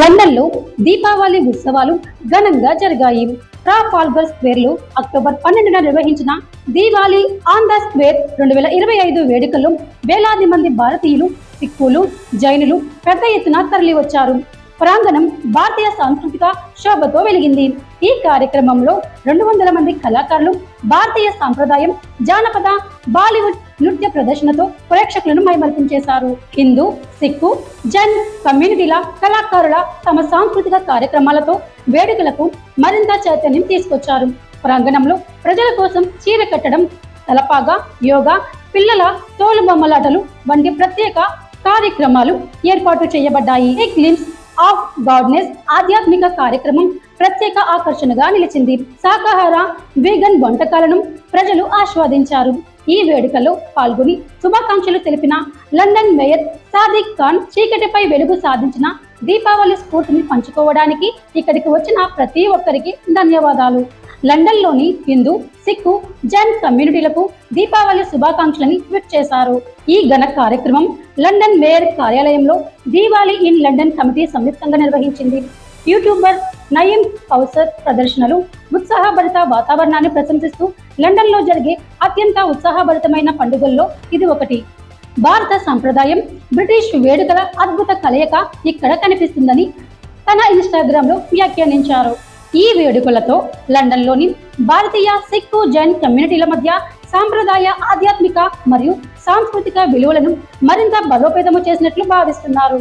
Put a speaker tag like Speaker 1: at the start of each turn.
Speaker 1: లండన్లో దీపావళి ఉత్సవాలు ఘనంగా జరిగాయి. ట్రాఫాల్గర్ స్క్వేర్లో అక్టోబర్ పన్నెండున నిర్వహించిన దీవాలి ఆన్ ద స్క్వేర్ రెండు వేల ఇరవై ఐదు వేడుకల్లో వేలాది మంది భారతీయులు సిక్కులు జైనులు పెద్ద ఎత్తున తరలివచ్చారు. ప్రాంగణం భారతీయ సాంస్కృతిక శోభతో వెలిగింది. ఈ కార్యక్రమంలో రెండు వందల మంది కళాకారులు భారతీయ సాంప్రదాయం జానపద బాలీవుడ్ నృత్య ప్రదర్శనతో ప్రేక్షకులను మైమరిపం చేశారు హిందూ సిక్కు జైన్ కమ్యూనిటీల కళాకారుల తమ సాంస్కృతిక కార్యక్రమాలతో వేడుకలకు మరింత చైతన్యం తీసుకొచ్చారు. ప్రాంగణంలో ప్రజల కోసం చీర కట్టడం తలపాగా యోగా పిల్లల తోలుబొమ్మలాటలు వంటి ప్రత్యేక కార్యక్రమాలు ఏర్పాటు చేయబడ్డాయి. ఈ గ్లిమ్స్ ఆఫ్ గాడ్నెస్ ఆధ్యాత్మిక కార్యక్రమం ప్రత్యేక ఆకర్షణగా నిలిచింది. శాకాహార వీగన్ వంటకాలను ప్రజలు ఆస్వాదించారు. ఈ వేడుకలో పాల్గొని శుభాకాంక్షలు తెలిపిన లండన్ మేయర్ సాదిక్ ఖాన్ చీకటిపై వెలుగు సాధించిన దీపావళి స్ఫూర్తిని పంచుకోవడానికి ఇక్కడికి వచ్చిన ప్రతి ఒక్కరికి ధన్యవాదాలు. లండన్లోని హిందూ సిక్కు జైన్ కమ్యూనిటీలకు దీపావళి శుభాకాంక్షలని ట్వీట్ చేశారు. ఈ ఘన కార్యక్రమం లండన్ మేయర్ కార్యాలయంలో దీవాలి ఇన్ లండన్ కమిటీ సంయుక్తంగా నిర్వహించింది. యూట్యూబర్ నయీం కౌసర్ ప్రదర్శనలు ఉత్సాహభరిత వాతావరణాన్ని ప్రశంసిస్తూ లండన్లో జరిగే అత్యంత ఉత్సాహభరితమైన పండుగల్లో ఇది ఒకటి. భారత సంప్రదాయం బ్రిటిష్ వేడుకల అద్భుత కలయిక ఇక్కడ కనిపిస్తుందని తన ఇన్స్టాగ్రామ్లో వ్యాఖ్యానించారు. ఈ వేడుకలతో లండన్లోని భారతీయ సిక్కు జైన్ కమ్యూనిటీల మధ్య సాంప్రదాయ ఆధ్యాత్మిక మరియు సాంస్కృతిక విలువలను మరింత బలోపేతము చేసినట్లు భావిస్తున్నారు.